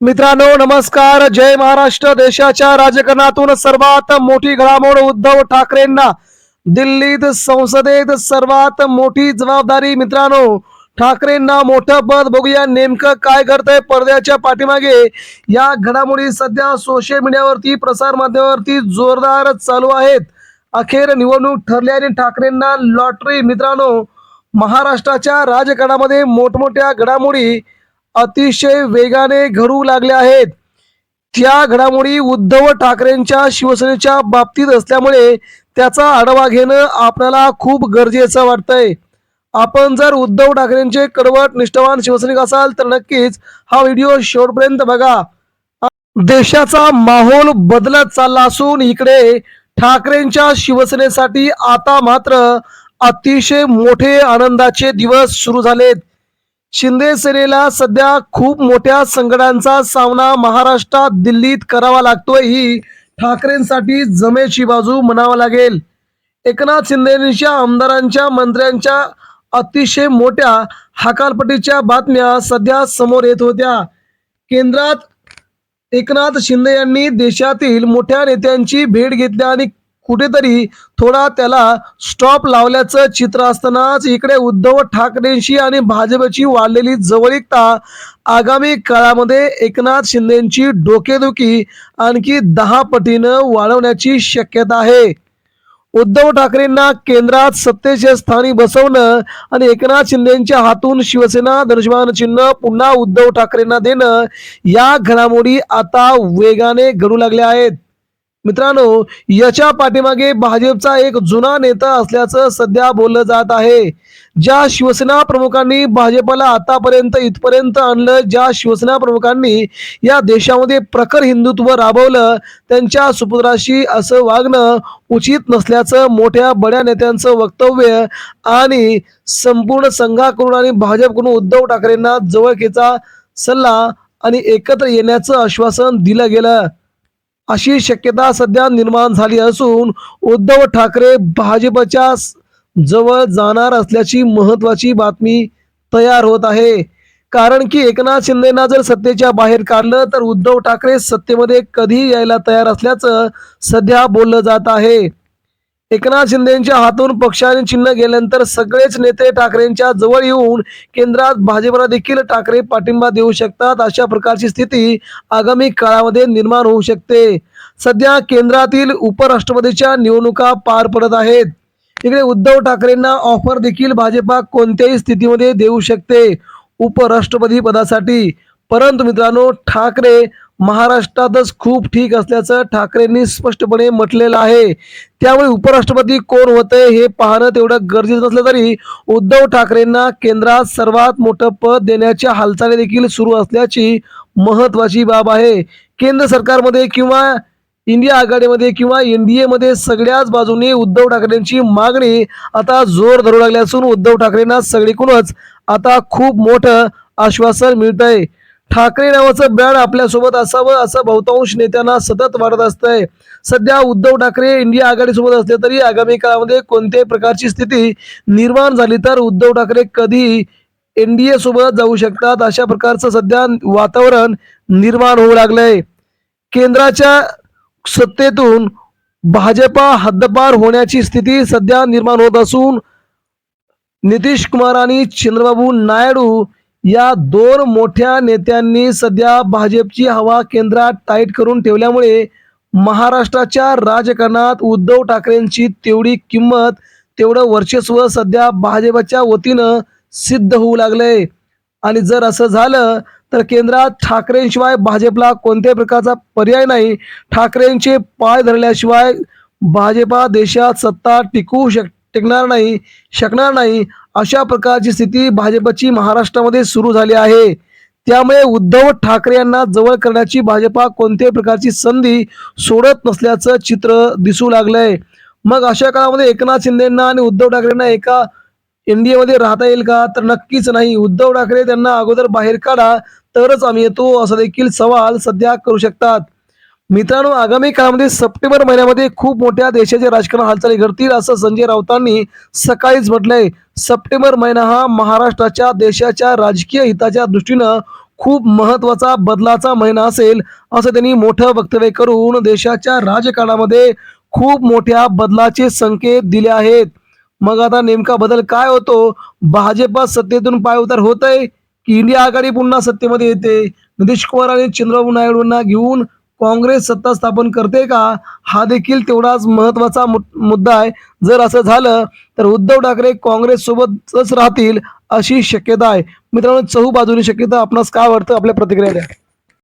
मित्रांनो नमस्कार. जय महाराष्ट्र. देशाच्या राजकारणातून सर्वात मोठी घडामोड उद्धव ठाकरेंना. दिल्लीत संसदेत सर्वात मोठी जबाबदारी मित्रांनो ठाकरेंना मोठं पद बघूया. नेमकं काय करतंय पडद्याच्या पाठीमागे? या घडामोडी सध्या सोशल मीडियावरती प्रसार माध्यमावरती जोरदार चालू आहेत. अखेर निवडणूक ठरली आणि ठाकरेंना लॉटरी मित्रांनो महाराष्ट्राच्या राजकारणामध्ये मोठमोठ्या घडामोडी अतिशय वेगाने घडू लागल्या आहेत. त्या घडामोडी उद्धव ठाकरेंच्या शिवसेनेच्या बाबतीत असल्यामुळे त्याचा आढावा घेणं आपल्याला खूप गरजेचं वाटतंय. आपण जर उद्धव ठाकरेंचे कडवट निष्ठावान शिवसैनिक असाल तर नक्कीच हा व्हिडिओ शेवटपर्यंत बघा. देशाचा माहोल बदलत चालला असून इकडे ठाकरेंच्या शिवसेनेसाठी आता मात्र अतिशय मोठे आनंदाचे दिवस सुरू झालेत. शिंदे सेनेला सध्या खूप मोठ्या संकटांचा सामना महाराष्ट्रात दिल्लीत करावा लागतोय ही ठाकरेंसाठी जमेची बाजू म्हणावा लागेल. एकनाथ शिंदेच्या आमदारांच्या मंत्र्यांच्या अतिशय मोठ्या हकालपट्टीच्या बातम्या सध्या समोर येत होत्या. केंद्रात एकनाथ शिंदे यांनी देशातील मोठ्या नेत्यांची भेट घेतली आणि कुठेतरी थोडा त्याला स्टॉप लावल्याचं चित्र असतानाच इकडे उद्धव ठाकरेंशी आणि भाजपची वाढलेली जवळीकता आगामी काळामध्ये एकनाथ शिंदेची डोकेदुखी आणखी दहा पटीनं वाढवण्याची शक्यता आहे. उद्धव ठाकरेंना केंद्रात सत्तेच्या स्थानी बसवणं आणि एकनाथ शिंदेच्या हातून शिवसेना धनुष्यबाण चिन्ह पुन्हा उद्धव ठाकरेंना देणं या घडामोडी आता वेगाने घडू लागल्या आहेत. मित्रांनो याच्या पाठीमागे भाजपचा एक जुना नेता असल्याचं सध्या बोललं जात आहे. ज्या शिवसेना प्रमुखांनी भाजपला आतापर्यंत इथपर्यंत आणलं ज्या शिवसेना प्रमुखांनी या देशामध्ये प्रखर हिंदुत्व राबवलं त्यांच्या सुपुत्राशी असं वागणं उचित नसल्याचं मोठ्या बड्या नेत्यांचं वक्तव्य आणि संपूर्ण संघाकडून आणि भाजपकडून उद्धव ठाकरेंना जवळकीचा सल्ला आणि एकत्र येण्याचं आश्वासन दिलं गेलं. अशी शक्यता सध्या निर्माण झाली असून उद्धव ठाकरे भाजपच्या जवळ जाणार असल्याची महत्वाची बातमी तयार होत आहे. कारण की एकनाथ शिंदेना जर सत्तेच्या बाहेर काढलं तर उद्धव ठाकरे सत्तेमध्ये कधी यायला तयार असल्याचं सध्या बोललं जात आहे. एकनाथ शिंदेच्या हातून पक्षाने चिन्ह गेल्यानंतर सगळेच नेते ठाकरेंच्या जवळ येऊन केंद्रात भाजपला देखील ठाकरे पाठिंबा देऊ शकतात अशा प्रकारची स्थिती आगामी काळामध्ये निर्माण होऊ शकते. सध्या केंद्रातील उपराष्ट्रपतीच्या निवडणुका पार पडत आहेत. इकडे उद्धव ठाकरेंना ऑफर देखील भाजपा कोणत्याही स्थितीमध्ये देऊ शकते. उपराष्ट्रपती पदासाठी. परंतु मित्रांनो ठाकरे महाराष्ट्रातच खूप ठीक असल्याचं ठाकरेंनी स्पष्टपणे म्हटलेलं आहे. त्यामुळे उपराष्ट्रपती कोण होते हे पाहणं तेवढं गरजेचं नसलं तरी उद्धव ठाकरेंना केंद्रात सर्वात मोठं पद देण्याच्या हालचाली देखील सुरू असल्याची महत्वाची बाब आहे. केंद्र सरकारमध्ये किंवा इंडिया आघाडीमध्ये किंवा एन डी एमध्ये सगळ्याच बाजूनी उद्धव ठाकरेंची मागणी आता जोर धरू लागली असून उद्धव ठाकरेंना सगळीकडूनच आता खूप मोठं आश्वासन मिळत आहे ठाकरे नावाचं ब्रँड आपल्यासोबत असावं असं बहुतांश नेत्यांना सतत वाटत असतंय. सध्या उद्धव ठाकरे इंडिया आघाडीसोबत असले तरी आगामी काळामध्ये कोणत्याही प्रकारची स्थिती निर्माण झाली तर उद्धव ठाकरे कधी एनडीए सोबत जाऊ शकतात अशा प्रकारचं सध्या वातावरण निर्माण होऊ लागलंय. केंद्राच्या सत्तेतून भाजपा हद्दपार होण्याची स्थिती सध्या निर्माण होत असून नितीश कुमार आणि चंद्रबाबू नायडू या दोन मोठ्या नेत्यांनी सध्या भाजपची हवा केंद्रात टाईट करून ठेवल्यामुळे महाराष्ट्राच्या राजकारणात उद्धव ठाकरेंची तेवढी किंमत तेवढं वर्चस्व सध्या भाजपच्या वतीनं सिद्ध होऊ लागलंय. आणि जर असं झालं तर केंद्रात ठाकरेंशिवाय भाजपला कोणत्याही प्रकारचा पर्याय नाही. ठाकरेंचे पाय धरल्याशिवाय भाजपा देशात सत्ता टिकू शक टिकणार नाही शकणार नाही. अशा प्रकारची स्थिती भाजपची महाराष्ट्रामध्ये सुरू झाली आहे. त्यामुळे उद्धव ठाकरे यांना जवळ करण्याची भाजपा कोणत्याही प्रकारची संधी सोडत नसल्याचं चित्र दिसू लागलंय. मग अशा काळामध्ये एकनाथ शिंदेना आणि उद्धव ठाकरेंना एका एनडीएमध्ये राहता येईल का? तर नक्कीच नाही. उद्धव ठाकरे त्यांना अगोदर बाहेर काढा तरच आम्ही येतो असा देखील सवाल सध्या करू शकतात. मित्रांनो आगामी काळामध्ये सप्टेंबर महिन्यामध्ये खूप मोठ्या देशाचे राजकारण हालचाली घडतील असं संजय राऊतांनी सकाळीच म्हटलंय. सप्टेंबर महिना हा महाराष्ट्राच्या देशाच्या राजकीय हिताच्या दृष्टीनं खूप महत्त्वाचा बदलाचा महिना असेल असं त्यांनी मोठं वक्तव्य करून देशाच्या राजकारणामध्ये खूप मोठ्या बदलाचे संकेत दिले आहेत. मग आता नेमका बदल काय होतो? भाजप सत्तेतून पायउतार होत आहे की इंडिया आघाडी पुन्हा सत्तेमध्ये येते? नितीश कुमार आणि चंद्रबाबू नायडूंना घेऊन काँग्रेस सत्ता स्थापन करते का? हा देखील तेवढाच महत्त्वाचा मु- मुद्दा आहे. जर असं झालं तर उद्धव ठाकरे काँग्रेससोबतच राहतील अशी शक्यता आहे. मित्रांनो चहू बाजूनी शक्यता आपणास काय वाटतं? आपल्या प्रतिक्रिया द्या.